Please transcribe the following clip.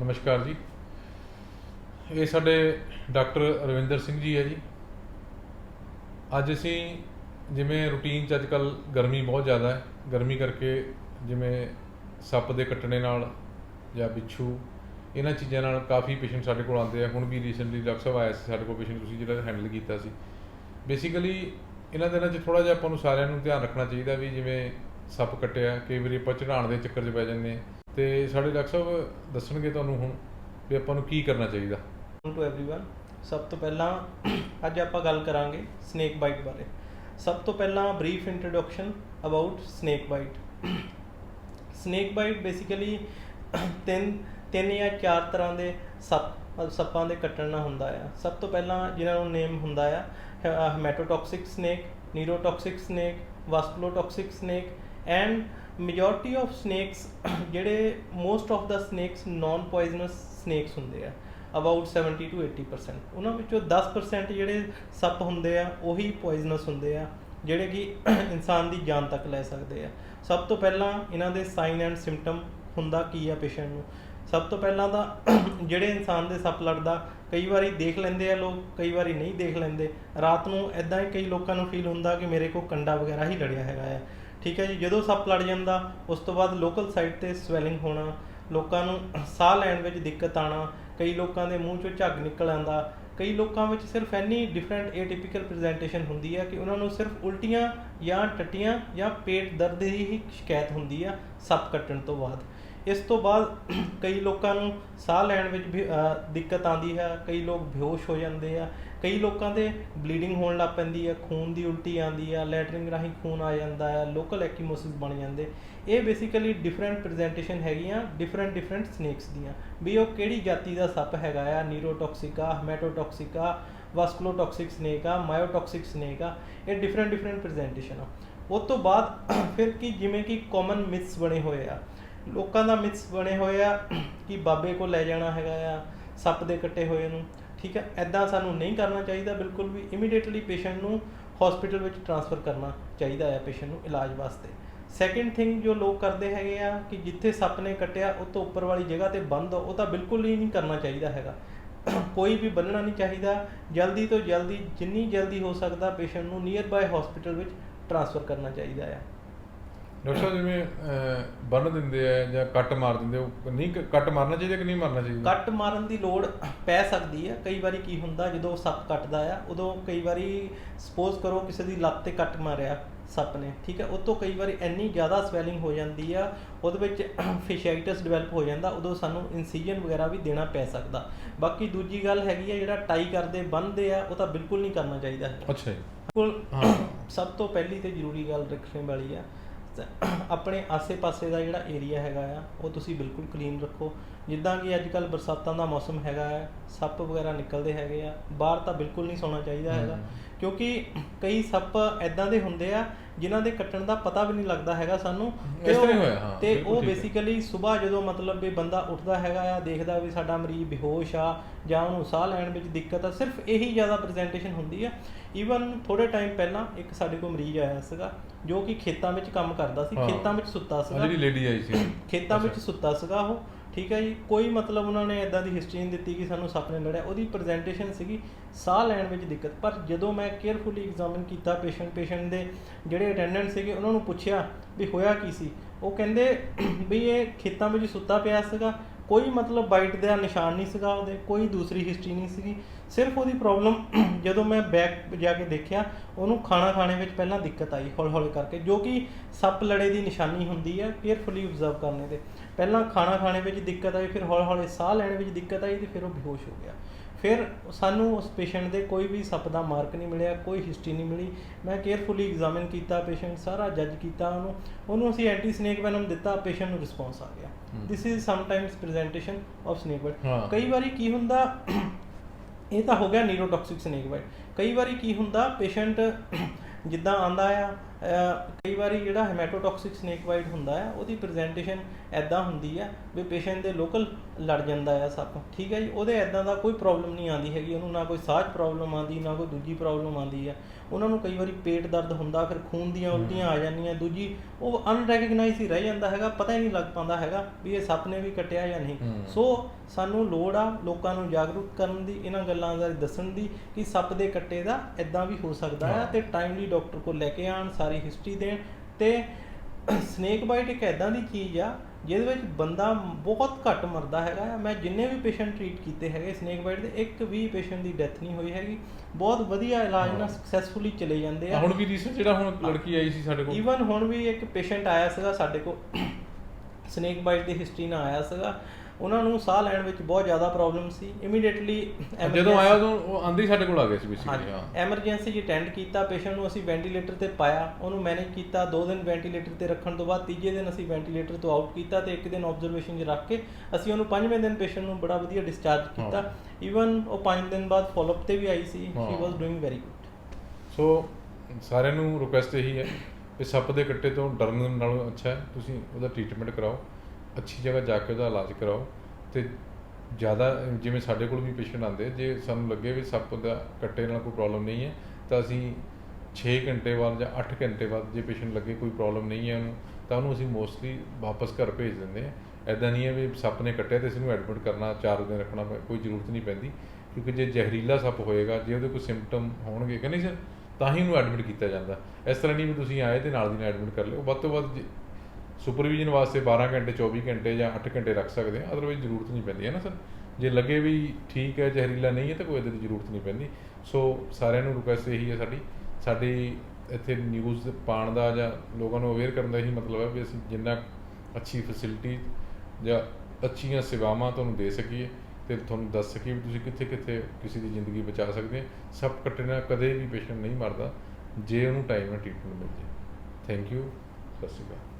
ਨਮਸਕਾਰ ਜੀ। ਇਹ ਸਾਡੇ ਡਾਕਟਰ ਰਵਿੰਦਰ ਸਿੰਘ ਜੀ ਹੈ ਜੀ। ਅੱਜ ਅਸੀਂ ਜਿਵੇਂ ਰੂਟੀਨ ਚ ਅੱਜਕੱਲ ਗਰਮੀ ਬਹੁਤ ਜ਼ਿਆਦਾ ਹੈ, ਗਰਮੀ ਕਰਕੇ ਜਿਵੇਂ ਸੱਪ ਦੇ ਕੱਟਣੇ ਨਾਲ ਜਾਂ ਬਿੱਛੂ, ਇਹਨਾਂ ਚੀਜ਼ਾਂ ਨਾਲ ਕਾਫੀ ਪੇਸ਼ੈਂਟ ਸਾਡੇ ਕੋਲ ਆਉਂਦੇ ਆ। ਹੁਣ ਵੀ ਰੀਸੈਂਟਲੀ ਡਾਕਟਰ ਸਾਹਿਬ ਆਇਆ ਸੀ ਸਾਡੇ ਕੋਲ ਪੇਸ਼ੈਂਟ ਤੁਸੀਂ ਜਿਹੜਾ ਹੈਂਡਲ ਕੀਤਾ ਸੀ। ਬੇਸਿਕਲੀ ਇਹਨਾਂ ਦਿਨਾਂ 'ਚ ਥੋੜਾ ਜਿਹਾ ਆਪਾਂ ਨੂੰ ਸਾਰਿਆਂ ਨੂੰ ਧਿਆਨ ਰੱਖਣਾ ਚਾਹੀਦਾ ਵੀ ਜਿਵੇਂ ਸੱਪ ਕੱਟਿਆ, ਕਈ ਵਾਰੀ ਆਪਾਂ ਚੜਾਉਣ ਦੇ ਚੱਕਰ 'ਚ ਪੈ ਜਾਂਦੇ ਹਾਂ। ਤੇ ਸਾਡੇ ਡਾਕਟਰ ਸਾਹਿਬ ਦੱਸਣਗੇ ਤੁਹਾਨੂੰ ਹੁਣ ਵੀ ਆਪਾਂ ਨੂੰ ਕੀ ਕਰਨਾ ਚਾਹੀਦਾ ਟੂ एवरीवन ਸਭ ਤੋਂ ਪਹਿਲਾਂ ਅੱਜ ਆਪਾਂ ਗੱਲ ਕਰਾਂਗੇ ਸਨੇਕ ਬਾਈਟ ਬਾਰੇ ਸਭ ਤੋਂ ਪਹਿਲਾਂ brief introduction about snake bite snake bite basically ਤਿੰਨ ਤਿੰਨ ਜਾਂ ਚਾਰ ਤਰ੍ਹਾਂ ਦੇ ਸੱਪ ਸੱਪਾਂ ਦੇ ਕੱਟਣ ਨਾਲ ਹੁੰਦਾ ਆ ਸਭ ਤੋਂ ਪਹਿਲਾਂ ਜਿਨ੍ਹਾਂ ਨੂੰ ਨੇਮ ਹੁੰਦਾ ਆ haemotoxic snake neurotoxic snake vasculotoxic snake and majority of snakes ਜਿਹੜੇ most of the snakes non poisonous snakes ਹੁੰਦੇ ਆ ਅਬਾਊਟ 70 ਟੂ 80% ਉਹਨਾਂ ਵਿੱਚੋਂ 10% ਜਿਹੜੇ ਸੱਪ ਹੁੰਦੇ ਆ, ਉਹੀ ਪੋਇਜ਼ਨਸ ਹੁੰਦੇ ਆ, ਜਿਹੜੇ ਕਿ ਇਨਸਾਨ ਦੀ ਜਾਨ ਤੱਕ ਲੈ ਸਕਦੇ ਆ। ਸਭ ਤੋਂ ਪਹਿਲਾਂ ਇਹਨਾਂ ਦੇ ਸਾਈਨ ਐਂਡ ਸਿੰਪਟਮ ਹੁੰਦਾ ਕੀ ਆ ਪੇਸ਼ੈਂਟ ਨੂੰ? ਸਭ ਤੋਂ ਪਹਿਲਾਂ ਤਾਂ ਜਿਹੜੇ ਇਨਸਾਨ ਦੇ ਸੱਪ ਲੜਦਾ, ਕਈ ਵਾਰੀ ਦੇਖ ਲੈਂਦੇ ਆ ਲੋਕ, ਕਈ ਵਾਰੀ ਨਹੀਂ ਦੇਖ ਲੈਂਦੇ। ਰਾਤ ਨੂੰ ਐਦਾਂ ਹੀ ਕਈ ਲੋਕਾਂ ਨੂੰ ਫੀਲ ਹੁੰਦਾ ਕਿ ਮੇਰੇ ਕੋਲ ਕੰਡਾ ਵਗੈਰਾ ਹੀ ਲੜਿਆ ਹੈਗਾ ਆ। ਠੀਕ ਹੈ ਜੀ, ਜਦੋਂ ਸੱਪ ਲੜ ਜਾਂਦਾ, ਉਸ ਤੋਂ ਬਾਅਦ ਲੋਕਲ ਸਾਈਡ ਤੇ ਸਵੈਲਿੰਗ ਹੋਣਾ, ਲੋਕਾਂ ਨੂੰ ਸਾਹ ਲੈਣ ਵਿੱਚ ਦਿੱਕਤ ਆਣਾ ਕਈ ਲੋਕਾਂ ਦੇ ਮੂੰਹ ਚੋਂ ਝੱਗ ਨਿਕਲ ਆਉਂਦਾ, ਕਈ ਲੋਕਾਂ ਵਿੱਚ ਸਿਰਫ ਐਨੀ ਡਿਫਰੈਂਟ ਏਟਿਪੀਕਲ ਪ੍ਰੈਜੈਂਟੇਸ਼ਨ ਹੁੰਦੀ ਹੈ ਕਿ ਉਹਨਾਂ ਨੂੰ ਸਿਰਫ ਉਲਟੀਆਂ ਜਾਂ ਟੱਟੀਆਂ ਜਾਂ ਪੇਟ ਦਰਦ ਦੀ ਹੀ ਸ਼ਿਕਾਇਤ ਹੁੰਦੀ ਆ ਸੱਪ ਕੱਟਣ ਤੋਂ ਬਾਅਦ। ਇਸ ਤੋਂ ਬਾਅਦ ਕਈ ਲੋਕਾਂ ਨੂੰ ਸਾਹ ਲੈਣ ਵਿੱਚ ਵੀ ਦਿੱਕਤ ਆਉਂਦੀ ਹੈ ਕਈ ਲੋਕ ਬੇਹੋਸ਼ ਹੋ ਜਾਂਦੇ ਆ ਕਈ ਲੋਕਾਂ ਦੇ ਬਲੀਡਿੰਗ ਹੋਣ ਲੱਗ ਪੈਂਦੀ ਹੈ ਖੂਨ ਦੀ ਉਲਟੀ ਆਉਂਦੀ ਆ ਲੈਟਰਿੰਗ ਰਾਹੀਂ ਖੂਨ ਆ ਜਾਂਦਾ ਹੈ ਲੋਕਲ ਐਕੀਮੋਸਿਸ ਬਣ ਜਾਂਦੇ। ਇਹ ਬੇਸਿਕਲੀ ਡਿਫਰੈਂਟ ਪ੍ਰੈਜੈਂਟੇਸ਼ਨ ਹੈਗੀਆਂ ਡਿਫਰੈਂਟ ਡਿਫਰੈਂਟ ਸਨੇਕਸ ਦੀਆਂ। ਵੀ ਉਹ ਕਿਹੜੀ ਜਾਤੀ ਦਾ ਸੱਪ ਹੈਗਾ ਆ ਨੀਰੋਟੌਕਸਿਕ ਆ ਹੈਮੈਟੋਟੌਕਸਿਕ ਸਨੇਕ ਆ ਮਾਇਓਟੌਕਸਿਕ ਸਨੇਕ ਆ, ਇਹ ਡਿਫਰੈਂਟ ਡਿਫਰੈਂਟ ਪ੍ਰੈਜੈਂਟੇਸ਼ਨ ਆ। ਉਸ ਤੋਂ ਬਾਅਦ ਫਿਰ ਕੀ ਜਿਵੇਂ ਕਿ ਕਾਮਨ ਮਿਥਸ ਬਣੇ ਹੋਏ ਆ। ਲੋਕਾਂ ਦਾ ਮਿਥਸ ਬਣੇ ਹੋਏ ਆ ਕਿ ਬਾਬੇ ਕੋਲ ਲੈ ਜਾਣਾ ਹੈਗਾ ਆ, ਸੱਪ ਦੇ ਕੱਟੇ ਹੋਏ ਨੂੰ। ਠੀਕ ਹੈ ਐਦਾਂ ਸਾਨੂੰ ਨਹੀਂ ਕਰਨਾ ਚਾਹੀਦਾ, ਬਿਲਕੁਲ ਵੀ ਇਮੀਡੀਏਟਲੀ ਪੇਸ਼ੈਂਟ ਨੂੰ ਹਸਪੀਟਲ ਵਿੱਚ ਟ੍ਰਾਂਸਫਰ ਕਰਨਾ ਚਾਹੀਦਾ ਹੈ ਪੇਸ਼ੈਂਟ ਨੂੰ ਇਲਾਜ ਵਾਸਤੇ। ਸੈਕਿੰਡ ਥਿੰਗ ਜੋ ਲੋਕ ਕਰਦੇ ਹੈਗੇ ਆ ਕਿ ਜਿੱਥੇ ਸੱਪ ਨੇ ਕੱਟਿਆ, ਉਹ ਤੋਂ ਉੱਪਰ ਵਾਲੀ ਜਗ੍ਹਾ ਤੇ ਬੰਦ ਉਹ ਤਾਂ ਬਿਲਕੁਲ ਹੀ ਨਹੀਂ ਕਰਨਾ ਚਾਹੀਦਾ ਹੈਗਾ। ਕੋਈ ਵੀ ਬੰਨਣਾ ਨਹੀਂ ਚਾਹੀਦਾ, ਜਲਦੀ ਤੋਂ ਜਲਦੀ, ਜਿੰਨੀ ਜਲਦੀ ਹੋ ਸਕਦਾ ਪੇਸ਼ੈਂਟ ਨੂੰ ਨੀਅਰ ਬਾਏ ਹਸਪੀਟਲ ਵਿੱਚ ਟ੍ਰਾਂਸਫਰ ਕਰਨਾ ਚਾਹੀਦਾ ਆ। ਡਾਕਟਰ ਸਾਹਿਬ ਜਿਵੇਂ ਬੰਨ ਦਿੰਦੇ ਆ ਜਾਂ ਕੱਟ ਮਾਰ ਦਿੰਦੇ ਉਹ ਨਹੀਂ ਕੱਟ ਮਾਰਨਾ ਚਾਹੀਦਾ ਕਿ ਨਹੀਂ ਮਾਰਨਾ ਚਾਹੀਦਾ? ਕੱਟ ਮਾਰਨ ਦੀ ਲੋੜ ਪੈ ਸਕਦੀ ਹੈ ਕਈ ਵਾਰੀ ਕੀ ਹੁੰਦਾ ਜਦੋਂ ਸੱਪ ਕੱਟਦਾ ਆ ਉਦੋਂ ਕਈ ਵਾਰੀ ਸਪੋਜ਼ ਕਰੋ ਕਿਸੇ ਦੀ ਲੱਤ ਤੇ ਕੱਟ ਮਾਰਿਆ ਸੱਪ ਨੇ ਠੀਕ ਹੈ ਉਹ ਤੋਂ ਕਈ ਵਾਰੀ ਇੰਨੀ ਜ਼ਿਆਦਾ ਸਵੈਲਿੰਗ ਹੋ ਜਾਂਦੀ ਆ ਉਹਦੇ ਵਿੱਚ ਫਿਸ਼ਾਈਟਸ ਡਿਵੈਲਪ ਹੋ ਜਾਂਦਾ ਉਦੋਂ ਸਾਨੂੰ ਇਨਸੀਜਨ ਵਗੈਰਾ ਵੀ ਦੇਣਾ ਪੈ ਸਕਦਾ। ਬਾਕੀ ਦੂਜੀ ਗੱਲ ਹੈਗੀ ਆ ਜਿਹੜਾ ਟਾਈ ਕਰਦੇ ਬੰਨਦੇ ਆ ਉਹ ਤਾਂ ਬਿਲਕੁਲ ਨਹੀਂ ਕਰਨਾ ਚਾਹੀਦਾ ਅੱਛਾ ਜੀ। ਬਿਲਕੁਲ ਹਾਂ। ਸਭ ਤੋਂ ਪਹਿਲੀ ਤੇ ਜ਼ਰੂਰੀ ਗੱਲ ਰੱਖਣ ਵਾਲੀ ਆ ਆਪਣੇ ਆਸੇ-ਪਾਸੇ ਦਾ ਜਿਹੜਾ ਏਰੀਆ ਹੈਗਾ ਆ ਉਹ ਤੁਸੀਂ ਬਿਲਕੁਲ ਕਲੀਨ ਰੱਖੋ ਜਿੱਦਾਂ ਕਿ ਅੱਜ ਕੱਲ ਬਰਸਾਤਾਂ ਦਾ ਮੌਸਮ ਹੈਗਾ ਆ ਸੱਪ ਵਗੈਰਾ ਨਿਕਲਦੇ ਹੈਗੇ ਆ ਬਾਹਰ ਤਾਂ ਬਿਲਕੁਲ ਨਹੀਂ ਸੌਣਾ ਚਾਹੀਦਾ ਹੈਗਾ। ਕਿਉਂਕਿ ਕਈ ਸੱਪ ਐਦਾਂ ਦੇ ਹੁੰਦੇ ਆ ਜਿਨ੍ਹਾਂ ਦੇ ਕੱਟਣ ਦਾ ਪਤਾ ਵੀ ਨਹੀਂ ਲੱਗਦਾ ਹੈਗਾ ਸਾਨੂੰ ਇਸ ਤਰ੍ਹਾਂ ਹੋਇਆ, ਹਾਂ, ਤੇ ਉਹ। ਬੇਸਿਕਲੀ ਸਵੇਰ ਜਦੋਂ ਮਤਲਬ ਵੀ ਬੰਦਾ ਉੱਠਦਾ ਹੈਗਾ ਆ ਦੇਖਦਾ ਵੀ ਸਾਡਾ ਮਰੀਜ਼ ਬੇਹੋਸ਼ ਆ ਜਾਂ ਉਹਨੂੰ ਸਾਹ ਲੈਣ ਵਿੱਚ ਦਿੱਕਤ ਆ ਸਿਰਫ ਇਹੀ ਜ਼ਿਆਦਾ ਪ੍ਰੈਜੈਂਟੇਸ਼ਨ ਹੁੰਦੀ ਆ ਈਵਨ ਥੋੜੇ ਟਾਈਮ ਪਹਿਲਾਂ ਇੱਕ ਸਾਡੇ ਕੋਲ ਮਰੀਜ਼ ਆਇਆ ਸੀਗਾ ਜੋ ਕਿ ਖੇਤਾਂ ਵਿੱਚ ਕੰਮ ਕਰਦਾ ਸੀ। ਖੇਤਾਂ ਵਿੱਚ ਸੁੱਤਾ ਸੀਗਾ ਜਿਹੜੀ ਲੇਡੀ ਆਈ ਸੀ ਖੇਤਾਂ ਵਿੱਚ। ਸੁੱਤਾ ਸੀਗਾ ਉਹ ਠੀਕ ਹੈ ਜੀ, ਕੋਈ ਮਤਲਬ ਉਹਨਾਂ ਨੇ ਇਦਾਂ ਦੀ ਹਿਸਟਰੀ ਨਹੀਂ ਦਿੱਤੀ ਕਿ ਸਾਨੂੰ ਸੱਪ ਨੇ ਲੜਿਆ। ਉਹਦੀ ਪ੍ਰੈਜੈਂਟੇਸ਼ਨ ਸੀਗੀ, ਸਾਹ ਲੈਣ ਵਿੱਚ ਦਿੱਕਤ। ਪਰ ਜਦੋਂ ਮੈਂ ਕੇਅਰਫੁਲੀ ਐਗਜ਼ਾਮਿਨ ਕੀਤਾ ਪੇਸ਼ੈਂਟ ਪੇਸ਼ੈਂਟ ਦੇ ਜਿਹੜੇ ਅਟੈਂਡੈਂਟ ਸੀਗੇ, ਉਹਨਾਂ ਨੂੰ ਪੁੱਛਿਆ ਵੀ ਹੋਇਆ ਕੀ ਸੀ? ਉਹ ਕਹਿੰਦੇ ਵੀ ਇਹ ਖੇਤਾਂ ਵਿੱਚ ਸੁੱਤਾ ਪਿਆ ਸੀਗਾ ਕੋਈ ਮਤਲਬ ਬਾਈਟ ਦਾ ਨਿਸ਼ਾਨ ਨਹੀਂ ਸੀਗਾ ਉਹਦੇ, ਕੋਈ ਦੂਸਰੀ ਹਿਸਟਰੀ ਨਹੀਂ ਸੀਗੀ। ਸਿਰਫ ਉਹਦੀ ਪ੍ਰੋਬਲਮ ਜਦੋਂ ਮੈਂ ਬੈਕ ਜਾ ਕੇ ਦੇਖਿਆ, ਉਹਨੂੰ ਖਾਣਾ ਖਾਣੇ ਵਿੱਚ ਪਹਿਲਾਂ ਦਿੱਕਤ ਆਈ ਹੌਲੀ ਹੌਲੀ ਕਰਕੇ, ਜੋ ਕਿ ਸੱਪ ਲੜੇ ਦੀ ਨਿਸ਼ਾਨੀ ਹੁੰਦੀ ਹੈ ਕੇਅਰਫੁਲੀ ਆਬਜ਼ਰਵ ਕਰਨੇ ਤੇ। ਪਹਿਲਾਂ ਖਾਣਾ ਖਾਣੇ ਵਿੱਚ ਦਿੱਕਤ ਆਈ, ਫਿਰ ਹੌਲੀ ਹੌਲੀ ਸਾਹ ਲੈਣ ਵਿੱਚ ਦਿੱਕਤ ਆਈ ਤੇ ਫਿਰ ਉਹ ਬੇਹੋਸ਼ ਹੋ ਗਿਆ। ਫਿਰ ਸਾਨੂੰ ਉਸ ਪੇਸ਼ੈਂਟ ਦੇ ਕੋਈ ਵੀ ਸੱਪ ਦਾ ਮਾਰਕ ਨਹੀਂ ਮਿਲਿਆ ਕੋਈ ਹਿਸਟਰੀ ਨਹੀਂ ਮਿਲੀ। ਮੈਂ ਕੇਅਰਫੁਲੀ ਐਗਜ਼ਾਮਿਨ ਕੀਤਾ ਪੇਸ਼ੈਂਟ ਸਾਰਾ ਜੱਜ ਕੀਤਾ ਉਹਨੂੰ। ਉਹਨੂੰ ਅਸੀਂ ਐਂਟੀ ਸਨੇਕ ਵੈਨਮ ਦਿੱਤਾ ਪੇਸ਼ੈਂਟ ਨੂੰ ਰਿਸਪੌਂਸ ਆ ਗਿਆ। This is sometimes presentation of snake bite. ਕਈ ਵਾਰੀ ਕੀ ਹੁੰਦਾ ਇਹ ਤਾਂ ਹੋ ਗਿਆ ਨੀਰੋਟੌਕਸਿਕ ਸਨੇਕ ਬਾਈਟ ਕਈ ਵਾਰੀ ਕੀ ਹੁੰਦਾ ਪੇਸ਼ੈਂਟ ਜਿੱਦਾਂ ਆਂਦਾ ਆ ਕਈ ਵਾਰੀ ਜਿਹੜਾ ਹੈਮੈਟੋਟੌਕਸਿਕ ਸਨੇਕ ਬਾਈਟ ਹੁੰਦਾ ਹੈ ਉਹਦੀ ਪ੍ਰੈਜੈਂਟੇਸ਼ਨ ਐਦਾਂ ਹੁੰਦੀ ਹੈ ਵੀ ਪੇਸ਼ੈਂਟ ਦੇ ਲੋਕਲ ਲੜ ਜਾਂਦਾ ਹੈ ਸੱਪ ਠੀਕ ਹੈ ਜੀ ਉਹਦੇ ਐਦਾਂ ਦਾ ਕੋਈ ਪ੍ਰੋਬਲਮ ਨਹੀਂ ਆਉਂਦੀ ਹੈਗੀ ਉਹਨੂੰ ਨਾ ਕੋਈ ਸਾਹ ਪ੍ਰੋਬਲਮ ਆਉਂਦੀ ਨਾ ਕੋਈ ਦੂਜੀ ਪ੍ਰੋਬਲਮ ਆਉਂਦੀ ਹੈ ਉਹਨਾਂ ਨੂੰ ਕਈ ਵਾਰੀ ਪੇਟ ਦਰਦ ਹੁੰਦਾ ਫਿਰ ਖੂਨ ਦੀਆਂ ਉਲਟੀਆਂ ਆ ਜਾਂਦੀਆਂ ਦੂਜੀ ਉਹ ਅਨਰੈਕਗਨਾਈਜ਼ ਹੀ ਰਹਿ ਜਾਂਦਾ ਹੈਗਾ ਪਤਾ ਹੀ ਨਹੀਂ ਲੱਗ ਪਾਉਂਦਾ ਹੈਗਾ ਵੀ ਇਹ ਸੱਪ ਨੇ ਵੀ ਕੱਟਿਆ ਜਾਂ ਨਹੀਂ। ਸੋ ਸਾਨੂੰ ਲੋੜ ਆ ਲੋਕਾਂ ਨੂੰ ਜਾਗਰੂਕ ਕਰਨ ਦੀ ਇਹਨਾਂ ਗੱਲਾਂ ਦਾ ਦੱਸਣ ਦੀ ਕਿ ਸੱਪ ਦੇ ਕੱਟੇ ਦਾ ਇਦਾਂ ਵੀ ਹੋ ਸਕਦਾ ਹਾਂ। ਤੇ ਟਾਈਮਲੀ ਡਾਕਟਰ ਕੋਲ ਲੈ ਕੇ ਆਣ ਸਾਰੀ ਹਿਸਟਰੀ ਦੇਣ ਤੇ ਸਨੇਕ ਬਾਈਟ ਇੱਕ ਐਦਾਂ ਦੀ ਚੀਜ਼ ਆ ਜਿਹਦੇ ਵਿੱਚ ਬੰਦਾ ਬਹੁਤ ਘੱਟ ਮਰਦਾ ਹੈਗਾ। ਮੈਂ ਜਿੰਨੇ ਵੀ ਪੇਸ਼ੈਂਟ ਟ੍ਰੀਟ ਕੀਤੇ ਹੈਗੇ ਸਨੇਕ ਬਾਈਟ ਦੇ ਇੱਕ ਵੀ ਪੇਸ਼ੈਂਟ ਦੀ ਡੈਥ ਨਹੀਂ ਹੋਈ ਹੈਗੀ ਬਹੁਤ ਵਧੀਆ ਇਲਾਜ ਨਾਲ। ਸਕਸੈਸਫੁਲੀ ਚਲੇ ਜਾਂਦੇ ਆ ਆ ਹੁਣ ਵੀ ਰੀਸੈਂਟ ਜਿਹੜਾ ਹੁਣ ਲੜਕੀ ਆਈ ਸੀ ਸਾਡੇ ਕੋਲ ਈਵਨ ਹੁਣ ਵੀ ਇੱਕ ਪੇਸ਼ੈਂਟ ਆਇਆ ਸੀਗਾ ਸਾਡੇ ਕੋਲ ਸਨੇਕ ਬਾਈਟ ਦੀ ਹਿਸਟਰੀ ਨਾਲ ਆਇਆ ਸੀਗਾ ਉਹਨਾਂ ਨੂੰ ਸਾਹ ਲੈਣ ਵਿੱਚ ਬਹੁਤ ਜ਼ਿਆਦਾ ਪ੍ਰੋਬਲਮ ਸੀ। ਇਮੀਡੀਏਟਲੀ ਜਦੋਂ ਆਇਆ ਉਦੋਂ ਉਹ ਆਂਦੇ ਸਾਡੇ ਕੋਲ ਆ ਗਏ ਸੀ ਬੇਸਿਕਲੀ ਹਾਂ। ਐਮਰਜੈਂਸੀ ਜੀ ਅਟੈਂਡ ਕੀਤਾ ਪੇਸ਼ੈਂਟ ਨੂੰ ਅਸੀਂ ਵੈਂਟੀਲੇਟਰ ਤੇ ਪਾਇਆ ਉਹਨੂੰ ਮੈਨੇਜ ਕੀਤਾ ਦੋ ਦਿਨ ਵੈਂਟੀਲੇਟਰ ਤੇ ਰੱਖਣ ਤੋਂ ਬਾਅਦ ਤੀਜੇ ਦਿਨ ਅਸੀਂ ਵੈਂਟੀਲੇਟਰ ਤੋਂ ਆਊਟ ਕੀਤਾ ਤੇ ਇੱਕ ਦਿਨ ਆਬਜ਼ਰਵੇਸ਼ਨ 'ਚ ਰੱਖ ਕੇ ਅਸੀਂ ਉਹਨੂੰ ਪੰਜਵੇਂ ਦਿਨ ਪੇਸ਼ੈਂਟ ਨੂੰ ਬੜਾ ਵਧੀਆ ਡਿਸਚਾਰਜ ਕੀਤਾ। ਈਵਨ ਉਹ ਪੰਜ ਦਿਨ ਬਾਅਦ ਫਾਲੋਅਪ ਤੇ ਵੀ ਆਈ ਸੀ। ਸ਼ੀ ਹਾਂ। Was doing very good so ਸਾਰਿਆਂ ਨੂੰ ਰਿਕੁਐਸਟ ਇਹੀ ਹੈ ਕਿ ਸੱਪ ਦੇ ਕੱਟੇ ਤੋਂ ਡਰਨ ਨਾਲੋਂ ਅੱਛਾ ਹੈ। ਤੁਸੀਂ ਉਹਦਾ ਟ੍ਰੀਟਮੈਂਟ ਕਰਾਓ। ਅੱਛੀ ਜਗ੍ਹਾ ਜਾ ਕੇ ਉਹਦਾ ਇਲਾਜ ਕਰਾਓ ਤੇ ਜ਼ਿਆਦਾ, ਜਿਵੇਂ ਸਾਡੇ ਕੋਲ ਵੀ ਪੇਸ਼ੈਂਟ ਆਉਂਦੇ ਜੇ ਸਾਨੂੰ ਲੱਗੇ ਵੀ ਸੱਪ ਦਾ ਕੱਟੇ ਨਾਲ ਕੋਈ ਪ੍ਰੋਬਲਮ ਨਹੀਂ ਹੈ, ਤਾਂ ਅਸੀਂ 6 ਘੰਟੇ ਬਾਅਦ ਜਾਂ 8 ਘੰਟੇ ਬਾਅਦ ਜੇ ਪੇਸ਼ੈਂਟ ਲੱਗੇ ਕੋਈ ਪ੍ਰੋਬਲਮ ਨਹੀਂ ਹੈ ਉਹਨੂੰ, ਤਾਂ ਉਹਨੂੰ ਅਸੀਂ ਮੋਸਟਲੀ ਵਾਪਸ ਘਰ ਭੇਜ ਦਿੰਦੇ ਹਾਂ। ਐਦਾਂ ਨਹੀਂ ਹੈ ਵੀ ਸੱਪ ਨੇ ਕੱਟਿਆ ਤੇ ਇਸ ਨੂੰ ਐਡਮਿਟ ਕਰਨਾ 4 ਦਿਨ ਰੱਖਣਾ, ਕੋਈ ਜ਼ਰੂਰਤ ਨਹੀਂ ਪੈਂਦੀ, ਕਿਉਂਕਿ ਜੇ ਜ਼ਹਿਰੀਲਾ ਸੱਪ ਹੋਏਗਾ, ਜੇ ਉਹਦੇ ਕੋਈ ਸਿੰਪਟਮ ਹੋਣਗੇ ਕਿ ਨਹੀਂ ਸਰ ਤਾਂ ਹੀ ਉਹਨੂੰ ਐਡਮਿਟ ਕੀਤਾ ਜਾਂਦਾ। ਇਸ ਤਰ੍ਹਾਂ ਨਹੀਂ ਵੀ ਤੁਸੀਂ ਆਏ ਤੇ ਨਾਲ ਦੀ ਨਾਲ ਐਡਮਿਟ ਕਰ ਲਿਓ, ਵੱਧ ਤੋਂ ਵੱਧ ਜੇ- ਸੁਪਰਵਿਜ਼ਨ ਵਾਸਤੇ 12 ਘੰਟੇ 24 ਘੰਟੇ ਜਾਂ 8 ਘੰਟੇ ਰੱਖ ਸਕਦੇ ਆ ਅਦਰਵਾਈਜ਼ ਜ਼ਰੂਰਤ ਨਹੀਂ ਪੈਂਦੀ, ਹੈ ਨਾ ਸਰ? ਜੇ ਲੱਗੇ ਵੀ ਠੀਕ ਹੈ, ਜ਼ਹਿਰੀਲਾ ਨਹੀਂ ਹੈ ਤਾਂ ਕੋਈ ਇਦਾਂ ਦੀ ਜ਼ਰੂਰਤ ਨਹੀਂ ਪੈਂਦੀ। ਸੋ ਸਾਰਿਆਂ ਨੂੰ ਰਿਕੁਐਸਟ ਇਹੀ ਹੈ ਸਾਡੀ ਸਾਡੀ ਇੱਥੇ ਨਿਊਜ਼ ਪਾਉਣ ਦਾ ਜਾਂ ਲੋਕਾਂ ਨੂੰ ਅਵੇਅਰ ਕਰਨ ਦਾ ਇਹੀ ਮਤਲਬ ਹੈ ਵੀ ਅਸੀਂ ਜਿੰਨਾ ਅੱਛੀ ਫੈਸਿਲਿਟੀ ਜਾਂ ਅੱਛੀਆਂ ਸੇਵਾਵਾਂ ਤੁਹਾਨੂੰ ਦੇ ਸਕੀਏ ਤੇ ਤੁਹਾਨੂੰ ਦੱਸ ਸਕੀਏ ਵੀ ਤੁਸੀਂ ਕਿੱਥੇ ਕਿੱਥੇ ਕਿਸੇ ਦੀ ਜ਼ਿੰਦਗੀ ਬਚਾ ਸਕਦੇ ਹੋ। ਸਭ ਕੱਟਣ ਨਾਲ ਕਦੇ ਵੀ ਪੇਸ਼ੈਂਟ ਨਹੀਂ ਮਰਦਾ, ਜੇ ਉਹਨੂੰ ਟਾਈਮ ਨਾਲ ਟ੍ਰੀਟਮੈਂਟ ਮਿਲ ਜੇ ਥੈਂਕ ਯੂ ਸਤਿ ਸ਼੍ਰੀ ਅਕਾਲ।